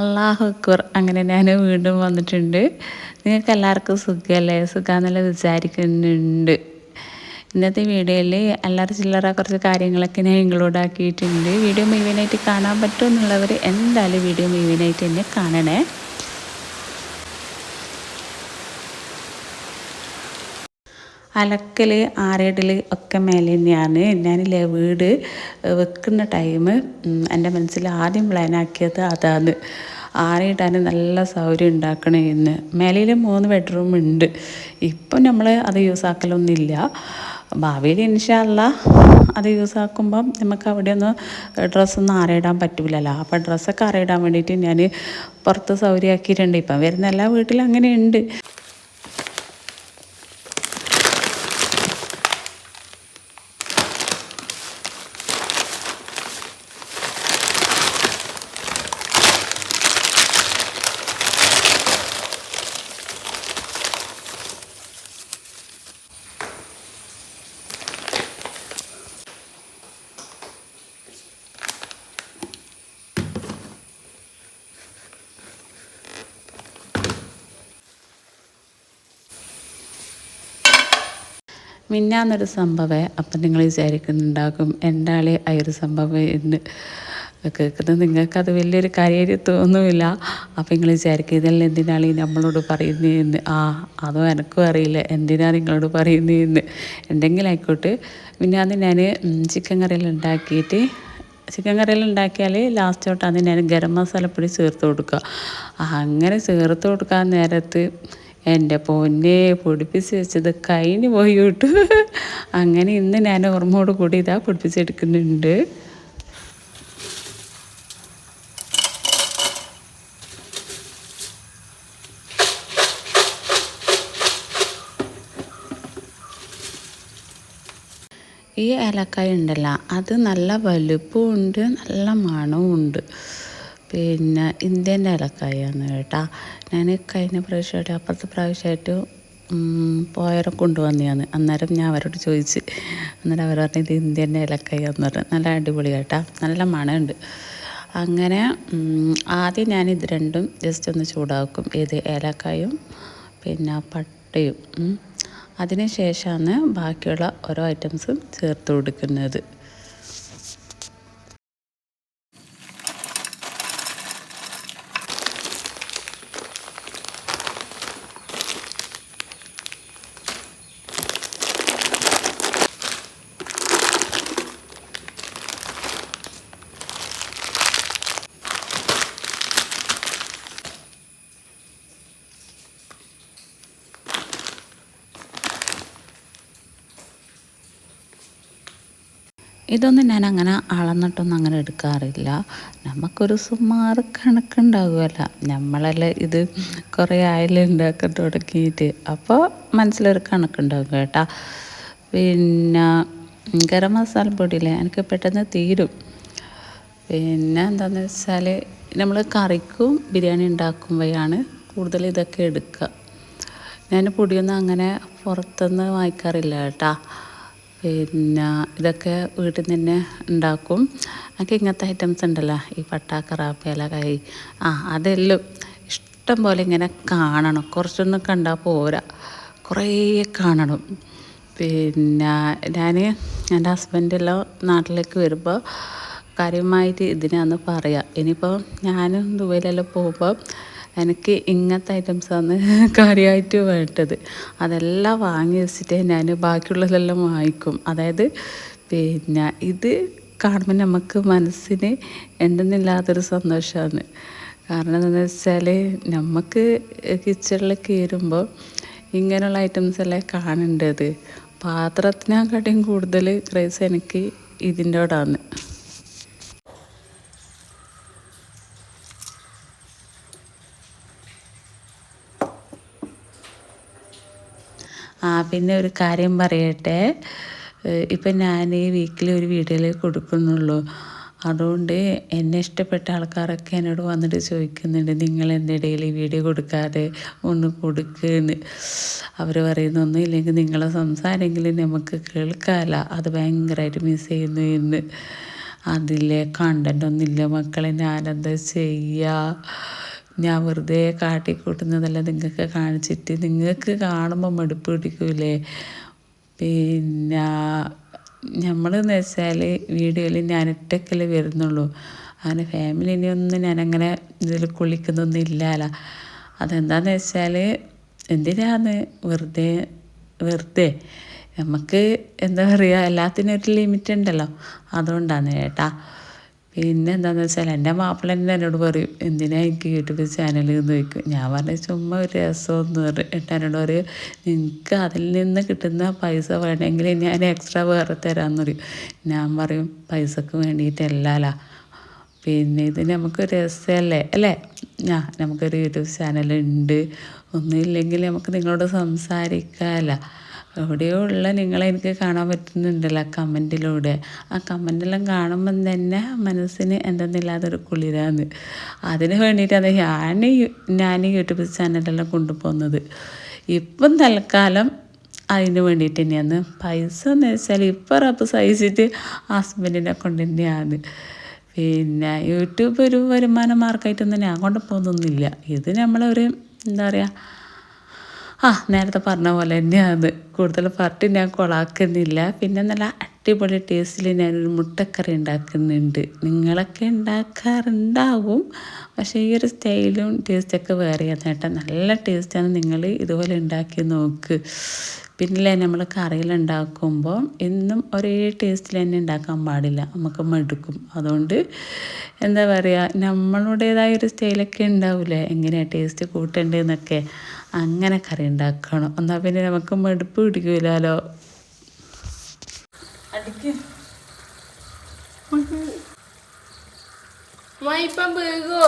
അള്ളാഹു അക്ബർ അങ്ങനെ ഞാൻ വീണ്ടും വന്നിട്ടുണ്ട്. നിങ്ങൾക്ക് എല്ലാവർക്കും സുഖമല്ലേ സുഖമെന്നല്ല വിചാരിക്കുന്നുണ്ട്. ഇന്നത്തെ വീഡിയോയിൽ എല്ലാവരും ചില്ലറ കുറച്ച് കാര്യങ്ങളൊക്കെ ഞാൻ ഇൻക്ലൂഡ് ആക്കിയിട്ടുണ്ട്. വീഡിയോ മുഴുവനായിട്ട് കാണാൻ പറ്റുമെന്നുള്ളവർ എന്തായാലും വീഡിയോ മുഴുവനായിട്ട് തന്നെ കാണണേ. അലക്കൽ ആരേടൽ ഒക്കെ മേലെ തന്നെയാണ്. ഞാനില്ലേ വീട് വെക്കുന്ന ടൈം എന്റെ മനസ്സിൽ ആദ്യം പ്ലാൻ ആക്കിയത് അതാണ്. ആറിയിടാൻ നല്ല സൗകര്യം ഉണ്ടാക്കണമെന്ന് മേലയിൽ മൂന്ന് ബെഡ്റൂം ഉണ്ട്. ഇപ്പം നമ്മൾ അത് യൂസ് ആക്കലൊന്നുമില്ല. ഭാവിയിൽ ഇൻഷല്ല അത് യൂസ് ആക്കുമ്പം നമുക്ക് അവിടെ ഒന്ന് ഡ്രസ്സൊന്നും ആരയിടാൻ പറ്റില്ലല്ലോ അപ്പം ഡ്രസ്സൊക്കെ ആറിയിടാൻ വേണ്ടിയിട്ട് ഞാൻ പുറത്ത് സൗകര്യമാക്കിയിട്ടുണ്ട്. ഇപ്പം വരുന്ന എല്ലാ വീട്ടിലും അങ്ങനെയുണ്ട്. മിന്നാന്നൊരു സംഭവം അപ്പം നിങ്ങൾ വിചാരിക്കുന്നുണ്ടാകും ആളെ ആ ഒരു സംഭവം എന്ന്? കേൾക്കുന്നത് നിങ്ങൾക്കത് വലിയൊരു കാര്യമായിട്ട് തോന്നുമില്ല അപ്പം നിങ്ങൾ വിചാരിക്കും ഇതെല്ലാം എന്തിനാണ് നമ്മളോട് പറയുന്നതെന്ന് ആ അതോ എനക്കും അറിയില്ല എന്തിനാണ് നിങ്ങളോട് പറയുന്നതെന്ന് എന്തെങ്കിലും ആയിക്കോട്ടെ. അത് ഞാൻ ചിക്കൻ കറിയെല്ലാം ഉണ്ടാക്കിയിട്ട് ചിക്കൻ കറിയെല്ലാം ഉണ്ടാക്കിയാൽ ലാസ്റ്റ് തൊട്ടാണ് ഞാൻ ഗരം മസാലപ്പൊടി ചേർത്ത് കൊടുക്കുക. അങ്ങനെ ചേർത്ത് കൊടുക്കാൻ നേരത്ത് എന്റെ പൊന്നെ പൊടിപ്പിച്ച് വെച്ചത് കഴിഞ്ഞു പോയി കിട്ടു അങ്ങനെ ഇന്ന് ഞാൻ ഓർമ്മയോട് കൂടി ഇതാ പൊടിപ്പിച്ചെടുക്കുന്നുണ്ട് ഈ ഏലക്കായ ഉണ്ടല്ലോ അത് നല്ല വലുപ്പമുണ്ട് നല്ല മണവും ഉണ്ട് പിന്നെ ഇന്ത്യൻ ഏലക്കായാണ് കേട്ടോ. ഞാൻ കഴിഞ്ഞ പ്രാവശ്യമായിട്ട് അപ്പുറത്തെ പ്രാവശ്യമായിട്ട് പോയവരെ കൊണ്ടുവന്നതാണ്. അന്നേരം ഞാൻ അവരോട് ചോദിച്ച് അന്നേരം അവർ പറഞ്ഞു ഇത് ഇന്ത്യൻ ഏലക്കായെന്ന് പറഞ്ഞു. നല്ല അടിപൊളി കേട്ടോ. നല്ല മണമുണ്ട്. അങ്ങനെ ആദ്യം ഞാൻ ഇത് രണ്ടും ജസ്റ്റ് ഒന്ന് ചൂടാക്കും. ഏത് ഏലക്കായും പിന്നെ പട്ടയും അതിന് ശേഷമാണ് ബാക്കിയുള്ള ഓരോ ഐറ്റംസും ചേർത്ത് കൊടുക്കുന്നത്. ഇതൊന്നും ഞാൻ അങ്ങനെ അളന്നിട്ടൊന്നും അങ്ങനെ എടുക്കാറില്ല. നമുക്കൊരു സുമാറ് കണക്കുണ്ടാകുമല്ല നമ്മളെല്ലാം ഇത് കുറേ ആയാലും ഉണ്ടാക്കി തുടങ്ങിയിട്ട് അപ്പോൾ മനസ്സിലൊരു കണക്കുണ്ടാകും കേട്ടോ. പിന്നെ ഗരം മസാല പൊടിയില്ലേ? എനിക്ക് പെട്ടെന്ന് തീരും. പിന്നെ എന്താണെന്ന് വെച്ചാൽ നമ്മൾ കറിക്കും ബിരിയാണി ഉണ്ടാക്കുമ്പോഴാണ് കൂടുതൽ ഇതൊക്കെ എടുക്കുക. ഞാൻ പൊടിയൊന്നും അങ്ങനെ പുറത്തുനിന്ന് വാങ്ങിക്കാറില്ല കേട്ടോ. പിന്നെ ഇതൊക്കെ വീട്ടിൽ നിന്ന് തന്നെ ഉണ്ടാക്കും. അതൊക്കെ ഇങ്ങനത്തെ ഐറ്റംസ് ഉണ്ടല്ലോ ഈ പട്ട കറാപ്പേല കൈ ആ അതെല്ലാം ഇഷ്ടം പോലെ ഇങ്ങനെ കാണണം. കുറച്ചൊന്നും കണ്ടാൽ പോരാ. കുറേ കാണണം. പിന്നെ ഞാൻ എന്റെ ഹസ്ബൻഡെല്ലാം നാട്ടിലേക്ക് വരുമ്പോൾ കാര്യമായിട്ട് ഇതിനാന്ന് പറയാം. ഇനിയിപ്പോൾ ഞാനും ദുബൈയിലെല്ലാം പോകുമ്പോൾ എനിക്ക് ഇങ്ങനത്തെ ഐറ്റംസാണ് കാര്യമായിട്ട് വേണ്ടത്. അതെല്ലാം വാങ്ങി വെച്ചിട്ട് ഞാൻ ബാക്കിയുള്ളതെല്ലാം വാങ്ങിക്കും. അതായത് പിന്നെ ഇത് കാണുമ്പോൾ നമുക്ക് മനസ്സിന് എന്തെന്നില്ലാത്തൊരു സന്തോഷമാണ് കാരണം എന്താണെന്ന് വെച്ചാൽ നമുക്ക് കിച്ചണിൽ കയറുമ്പോൾ ഇങ്ങനെയുള്ള ഐറ്റംസ് അല്ലേ കാണേണ്ടത്. പാത്രത്തിനെക്കാട്ടിയും കൂടുതൽ ക്രൈസ് എനിക്ക് ഇതിന്റെ ഇതിന്റെയോടാണ് പിന്നെ ഒരു കാര്യം പറയട്ടെ. ഇപ്പം ഞാൻ ഈ വീക്കിലി ഒരു വീഡിയോയിൽ കൊടുക്കുന്നുള്ളൂ. അതുകൊണ്ട് എന്നെ ഇഷ്ടപ്പെട്ട ആൾക്കാരൊക്കെ എന്നോട് വന്നിട്ട് ചോദിക്കുന്നുണ്ട് നിങ്ങൾ എന്തിടയിൽ വീഡിയോ കൊടുക്കാതെ ഒന്ന് കൊടുക്കുന്ന്. അവർ പറയുന്നു ഒന്നും ഇല്ലെങ്കിൽ നിങ്ങളെ സംസാരമെങ്കിലും നമുക്ക് കേൾക്കാമല്ല അത് ഭയങ്കരമായിട്ട് മിസ് ചെയ്യുന്നു എന്ന് അതിലെ കണ്ടന്റ് ഒന്നുമില്ല മക്കളെ. ഞാനെന്താ ചെയ്യുക ഞാൻ വെറുതെ കാട്ടിക്കൂട്ടുന്നതല്ല നിങ്ങൾക്ക് കാണിച്ചിട്ട്. നിങ്ങൾക്ക് കാണുമ്പോൾ മടുപ്പ് പിടിക്കൂലേ? പിന്നെ നമ്മളെന്ന് വെച്ചാൽ വീഡിയോയിൽ ഞാൻ ഒറ്റക്കല്ലേ വരുന്നുള്ളൂ. അങ്ങനെ ഫാമിലിനെ ഒന്നും ഞാനങ്ങനെ ഇതിൽ കുളിക്കുന്നൊന്നും ഇല്ലല്ലോ അതെന്താന്ന് വെച്ചാൽ എന്തിനാന്ന് വെറുതെ വെറുതെ? നമുക്ക് എന്താ പറയുക എല്ലാത്തിനും ഒരു ലിമിറ്റ് ഉണ്ടല്ലോ. അതുകൊണ്ടാണ് ചേട്ടാ പിന്നെ എന്താണെന്ന് വെച്ചാൽ എന്റെ മാപ്പിള തന്നെ എന്നോട് പറയും എന്തിനാ എനിക്ക് യൂട്യൂബ് ചാനൽ എന്ന് ചോദിക്കും? ഞാൻ പറഞ്ഞ ചുമ്മാ ഒരു രസമെന്ന് പറയും എന്നിട്ട് എന്നോട് പറയും നിങ്ങൾക്ക് അതിൽ നിന്ന് കിട്ടുന്ന പൈസ വേണമെങ്കിൽ ഞാൻ എക്സ്ട്രാ വേറെ തരാമെന്ന് പറയും. ഞാൻ പറയും പൈസക്ക് വേണ്ടിയിട്ടല്ല പിന്നെ ഇത് നമുക്ക് രസമല്ലേ അല്ലേ? ആ നമുക്കൊരു യൂട്യൂബ് ചാനലുണ്ട്. ഒന്നുമില്ലെങ്കിൽ നമുക്ക് നിങ്ങളോട് സംസാരിക്കാമല്ലോ എവിടെയോ ഉള്ള നിങ്ങളെ എനിക്ക് കാണാൻ പറ്റുന്നുണ്ടല്ലോ കമന്റിലൂടെ. ആ കമന്റെല്ലാം കാണുമ്പം തന്നെ മനസ്സിന് എന്തെന്നില്ലാതൊരു കുളിരാന്ന് അതിന് വേണ്ടിയിട്ടാണ് ഞാൻ ഞാൻ യൂട്യൂബ് ചാനലെല്ലാം കൊണ്ടുപോകുന്നത്. ഇപ്പം തൽക്കാലം അതിന് വേണ്ടിയിട്ട് തന്നെയാണ്. പൈസ എന്ന് വെച്ചാൽ ഇപ്പം റബ്ബ് സഹിച്ചിട്ട് ഹസ്ബൻഡിനെ കൊണ്ട് തന്നെയാണ്. പിന്നെ യൂട്യൂബ് ഒരു വരുമാന മാർഗമായിട്ടൊന്നും ഞാൻ കൊണ്ട് പോകുന്നൊന്നുമില്ല ഇത് നമ്മളൊരു എന്താ പറയുക ആ നേരത്തെ പറഞ്ഞ പോലെ തന്നെയാണ്. കൂടുതൽ പാർട്ടി ഞാൻ കൊളാക്കുന്നില്ല. പിന്നെ നല്ല അടിപൊളി ടേസ്റ്റിൽ ഞാനൊരു മുട്ടക്കറി ഉണ്ടാക്കുന്നുണ്ട്. നിങ്ങളൊക്കെ ഉണ്ടാക്കാറുണ്ടാവും. പക്ഷേ ഈ ഒരു സ്റ്റൈലും ടേസ്റ്റൊക്കെ വേറെയാണ്. കേട്ടോ നല്ല ടേസ്റ്റാണ് നിങ്ങൾ ഇതുപോലെ ഉണ്ടാക്കി നോക്ക്. പിന്നെ നമ്മൾ കറിയിലുണ്ടാക്കുമ്പോൾ എന്നും ഒരേ ടേസ്റ്റിൽ തന്നെ ഉണ്ടാക്കാൻ പാടില്ല നമുക്ക് മടുക്കും അതുകൊണ്ട് എന്താ പറയുക നമ്മളുടേതായ ഒരു സ്റ്റൈലൊക്കെ ഉണ്ടാവില്ലേ എങ്ങനെയാണ് ടേസ്റ്റ് കൂട്ടേണ്ടതെന്നൊക്കെ അങ്ങനെ കറി ഉണ്ടാക്കണം എന്നാൽ പിന്നെ നമുക്ക് മടുപ്പ് പിടിക്കില്ലല്ലോ ഇപ്പം വീകോ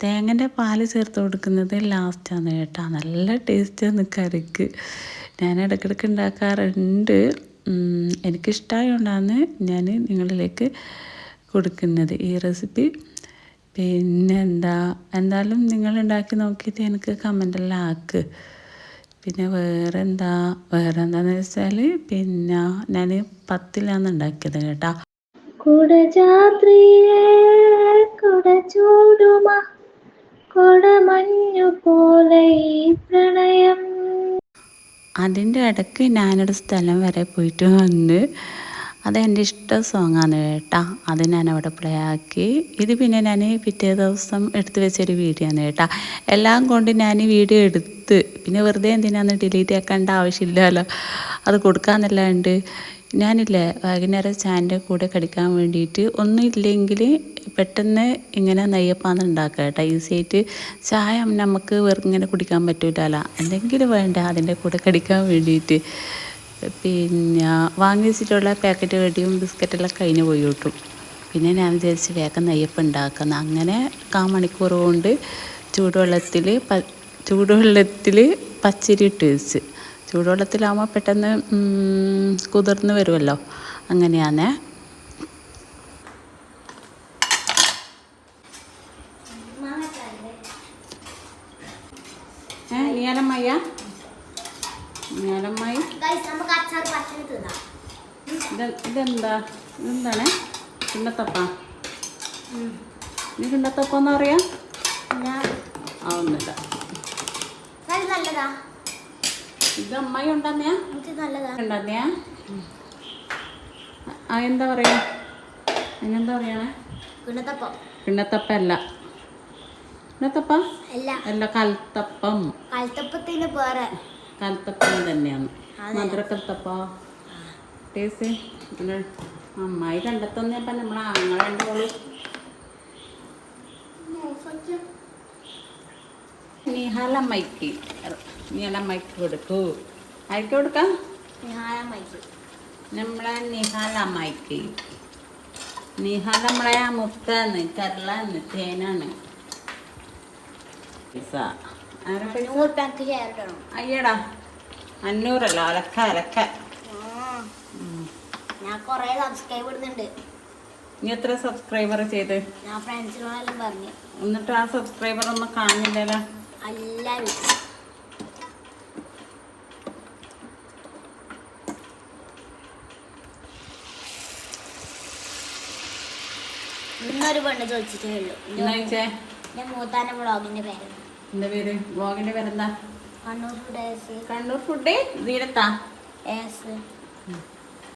തേങ്ങന്റെ പാൽ ചേർത്ത് കൊടുക്കുന്നത് ലാസ്റ്റാണ് കേട്ടോ. നല്ല ടേസ്റ്റാണ് കറിക്ക്. ഞാൻ ഇടയ്ക്കിടയ്ക്ക് ഉണ്ടാക്കാറുണ്ട്. എനിക്കിഷ്ടമായതുകൊണ്ടാണ് ഞാൻ നിങ്ങളിലേക്ക് കൊടുക്കുന്നത് ഈ റെസിപ്പി പിന്നെ എന്താ എന്തായാലും നിങ്ങൾ ഉണ്ടാക്കി നോക്കിയിട്ട് എനിക്ക് കമന്റെല്ലാം ആക്ക്. പിന്നെ വേറെ എന്താ വേറെ എന്താന്ന് വെച്ചാൽ പിന്നെ ഞാൻ പത്തിലാണ് ഉണ്ടാക്കിയത് കേട്ടോ. കുടജാത്രിയെ കുട ചൂടുമ കുടമഞ്ഞു പോലെ പ്രണയം. അതിന്റെ ഇടയ്ക്ക് ഞാനൊരു സ്ഥലം വരെ പോയിട്ട് വന്ന് അതെന്റെ ഇഷ്ട സോങ്ങാണ് കേട്ടാ. അത് ഞാൻ അവിടെ പ്ലേ ആക്കി. ഇത് പിന്നെ ഞാൻ പിറ്റേ ദിവസം എടുത്ത് വെച്ചൊരു വീഡിയോ ആണ് കേട്ടാ. എല്ലാം കൊണ്ട് ഞാൻ വീഡിയോ എടുത്ത്. പിന്നെ വെറുതെ എന്തിനാന്ന് ഡിലീറ്റ് ആക്കേണ്ട ആവശ്യമില്ലല്ലോ. അത് കൊടുക്കാന്നല്ലാണ്ട് ഞാനില്ലേ വൈകുന്നേരം ചാന്റെ കൂടെ കടിക്കാൻ വേണ്ടിയിട്ട് ഒന്നും ഇല്ലെങ്കിൽ പെട്ടെന്ന് ഇങ്ങനെ നെയ്യപ്പാന്ന് ഉണ്ടാക്കുക കേട്ടോ. ഈസിയായിട്ട് ചായ നമുക്ക് വെറുതെ ഇങ്ങനെ കുടിക്കാൻ പറ്റൂലല്ലോ. എന്തെങ്കിലും വേണ്ട അതിന്റെ കൂടെ കടിക്കാൻ വേണ്ടിയിട്ട്. പിന്നെ വാങ്ങി വെച്ചിട്ടുള്ള പാക്കറ്റ് കടിയും ബിസ്ക്കറ്റെല്ലാം കഴിഞ്ഞ് പോയി കിട്ടും. പിന്നെ ഞാൻ വിചാരിച്ച് വേഗം നെയ്യപ്പം ഉണ്ടാക്കുന്ന. അങ്ങനെ കാ മണിക്കൂർ കൊണ്ട് ചൂടുവെള്ളത്തിൽ ചൂടുവെള്ളത്തിൽ പച്ചരി ഇട്ട് വെച്ച്. ചൂടുവെള്ളത്തിലാകുമ്പോൾ പെട്ടെന്ന് കുതിർന്ന് വരുമല്ലോ അങ്ങനെയാണ്. നീലമ്മയ്യ നീലമ്മായി ഇതെന്താ? ഇതെന്താണ്? കിണ്ണത്തപ്പ നീ കിണ്ണത്തപ്പ എന്ന് പറയാ ആ ഒന്നുമില്ല നല്ലതാ. ഇത് അമ്മായി ഉണ്ടെന്നെയാ ആ എന്താ പറയാ? അതിനെന്താ പറയണേ പിണ്ണത്തപ്പ അല്ല പിണ്ണത്തപ്പ അല്ല. കൽത്തപ്പം. കൽത്തപ്പത്തിന് വേറെ. കൽത്തപ്പം തന്നെയാണ്. മധുരക്കൽത്തപ്പ ടേസ്റ്റ്? പിന്നെ അമ്മായി കണ്ടെത്തുന്നപ്പം നമ്മളെ ആങ്ങളുടെ ഓൾ നിഹാലമ്മയ്ക്ക് നിഹാലമ്മയ്ക്ക് കൊടുക്കൂ. ആർക്ക് കൊടുക്കാം? നമ്മളെ നിഹാല മൈക്ക് നിഹാല നമ്മളെ മുത്താണ് കരളാണ് തേനാണ്. അയ്യടാ അഞ്ഞൂറല്ല അലക്ക അലക്ക. ഞാൻ കൊറേ സബ്സ്ക്രൈബ് ഇടുന്നുണ്ട്. നീ എത്ര സബ്സ്ക്രൈബർ ചെയ്ത്? ഞാൻ ഫ്രണ്ട്സിനോടെല്ലാം പറഞ്ഞു. എന്നിട്ട് ആ സബ്സ്ക്രൈബർ ഒന്നും കാണുന്നില്ലല്ലോ? എല്ലാവരും ഇന്നൊരു പെണ്ണ് ചോദിച്ചിട്ടേ ഉള്ളൂ. എന്നാ ചോദിച്ചേ? ഞാൻ മൂത്താന വ്ളോഗിന്റെ പേര്. എന്താ പേര്? ബ്ലോഗിന്റെ പേരെന്താ? കണ്ണൂർ ഫുഡ് കണ്ണൂർ ഫുഡ് നീരത്താ? ഏസ്